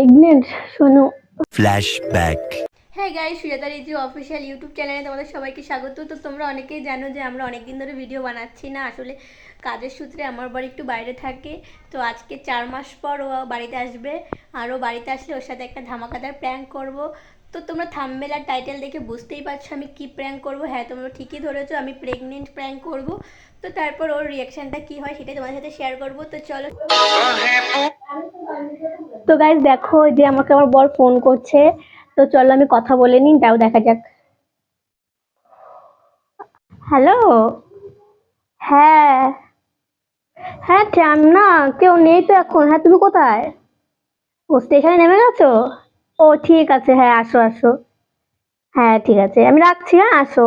Pregnant শোনো। Flashback হ্যাঁ গাই সুজাতা যে অফিসিয়াল ইউটিউব চ্যানেলে তোমাদের সবাইকে স্বাগত। তো তোমরা অনেকেই জানো যে আমরা অনেক দিন ধরে ভিডিও বানাচ্ছি না। আসলে কাজের সূত্রে আমার বাড়ি একটু বাইরে থাকে। তো আজকে চার মাস পর ও বাড়িতে আসবে। আর ও বাড়িতে আসলে ওর সাথে একটা ধামাকাদার প্র্যাঙ্ক করব। তো তোমরা থাম্বেল আর টাইটেল দেখে বুঝতেই পারছ আমি কি প্র্যাঙ্ক করব। হ্যাঁ তোমরা ঠিকই ধরেছো, আমি প্রেগনেন্ট প্র্যাঙ্ক করব। তো তারপর ওর রিয়াকশানটা কি হয় সেটাই তোমাদের সাথে শেয়ার করব। তো চলো। তো গাইজ দেখো যে আমাকে আমার বর ফোন করছে। তো চলো আমি কথা বলে নিই তাও দেখা যাক। হ্যালো হ্যাঁ। হ্যাঁ না কেউ নেই তো এখন। হ্যাঁ তুমি কোথায়? ও স্টেশনে নেমে গেছো? ও ঠিক আছে হ্যাঁ আসো আসো। হ্যাঁ ঠিক আছে আমি রাখছি হ্যাঁ আসো।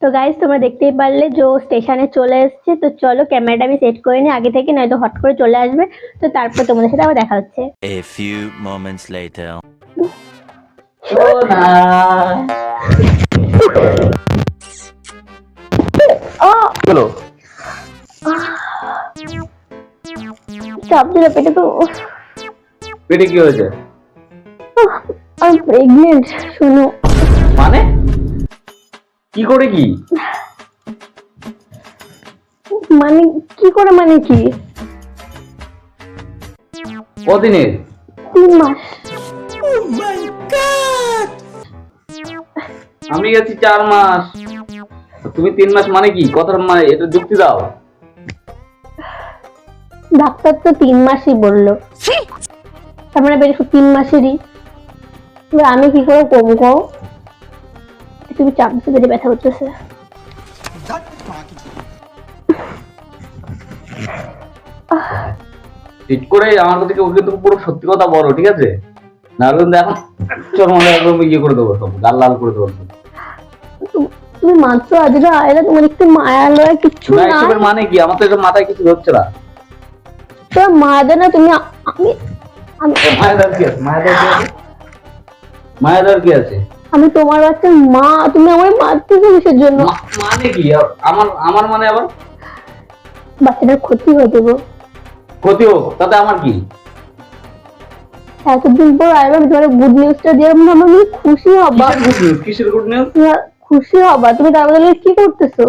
তো গাইজ তোমরা দেখতেই পারলে যে ও স্টেশনে চলে এসেছে। তো চলো ক্যামেরাটা আমি সেট করে নিই আগে থেকে নয়তো হট করে চলে আসবে। তো তারপর তোমাদের সাথে আবার দেখা হচ্ছে। A few moments later. ও! চলো চাপ দিল পেটে তো পেটে কি হয়েছে? প্রেগনেন্ট শোনো। মানে? কি করে কি? মানে কি করে মানে কি? কদিনের? তিন মাস। আমি গেছি চার মাস। তুমি তিন মাস মানে কি? কথার মানে এটা যুক্তি দাও। ডাক্তার তো তিন মাসই বলল। তার মানে তিন মাসেরই। এবার আমি কি করে কম তুমি চাপ দিতে পেটে ব্যথা করতেছে। ঠিক করে আমার ওকে পুরো সত্যি কথা বলো ঠিক আছে? না হলে কিন্তু এখন চোর মনে একদম ইয়ে করে দেবো সব গাল লাল করে দেবো তুমি মাত্র আয়লা তোমার একটু মায়া লয় কিচ্ছু না মানে কি? আমার তো এটা মাথায় কিছু হচ্ছে না। তোমার মায়া না তুমি আমি আমি মায়েদার কি আছে? কি আমি তোমার বাচ্চার মা তুমি মারতেছো কিসের জন্য। মানে কি? আমার আমার মানে আবার? বাচ্চাটার ক্ষতি হয়ে দেবো ক্ষতি হোক তাতে আমার কি? এতদিন পর আইবা আমি তোমার গুড নিউজটা দিয়ে আমি আমার খুশি হবা। গুড নিউজ কিসের গুড নিউজ খুশি হবা। তুমি তার বদলে কি করতেছো?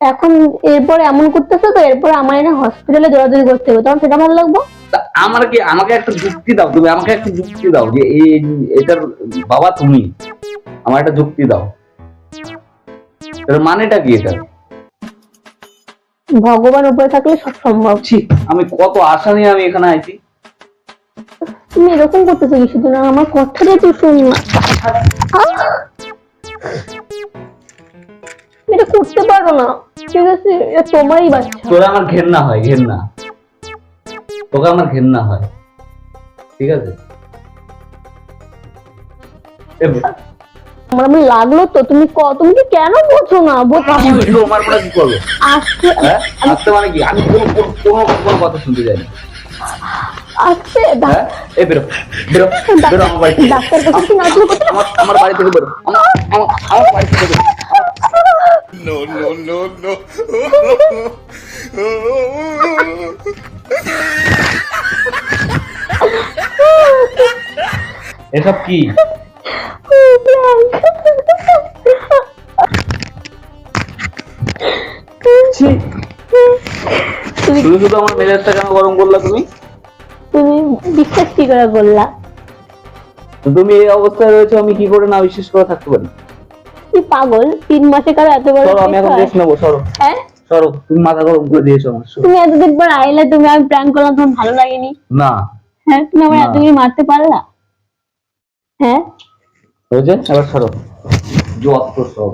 এখন এরপর এমন করতেছো তো এরপর আমার এনে হসপিটালে দৌড়াদৌড়ি করতে হবে। তখন সেটা ভালো লাগবো? আমার কি আমাকে একটা যুক্তি দাও তুমি আমাকে একটা যুক্তি দাও যে এই এটার বাবা তুমি। আমার একটা যুক্তি দাও। এর মানেটা কি এটা ভগবান উপরে থাকলে সব সম্ভব। ছি আমি কত আশা নিয়ে আমি এখানে আইছি তুমি এরকম করতেছো কিছু জন্য আমার কথাটা একটু শুন না তুমি এটা করতে পারো না। ঠিক আছে তোমারই বাচ্চা। তোরা আমার ঘেন্না হয় ঘেন্না। তোকে আমার ঘেন্না হয়। ঠিক আছে? এ, আমার আমার লাগল তো তুমি ক- তুমি কি কেন বোঝো না? বোঝো আমি আমার পরে কি করবে? আজকে হ্যাঁ? আসতে মানে কি? আমি কোনো কোনো- কোনো কোনো কথা শুনতে যাই না। আজকে হ্যাঁ? বেরো। বেরো। বেরো আমার বাড়ি ডাক্তার কাছে কি নাচলো কোথায় আমার বাড়ি থেকে বেরো আমার আমার আমার বাড়ি থেকে বেরো No, no, no, no. এসব কি? তুমি শুধু শুধু আমার মেজাজটা কেন গরম করলা তুমি? তুমি বিশ্বাস কি করে বললা তুমি এই অবস্থায় রয়েছে আমি কি করে না বিশ্বাস করে থাকতে পারি? তুই পাগল তিন মাসে কারও এত বড় আমি এখন? রেস্ট নেব সরো। হ্যাঁ? সরো তুমি মাথা গরম করে দিয়েছ আমার তুমি এতদিন পর আইলে তুমি আমি প্র্যাঙ্ক করলাম তোমার ভালো লাগেনি। না। হ্যাঁ তুমি আমার। এতদিন মারতে পারলা? হ্যাঁ? হয়েছে? এবার সরো। যত সব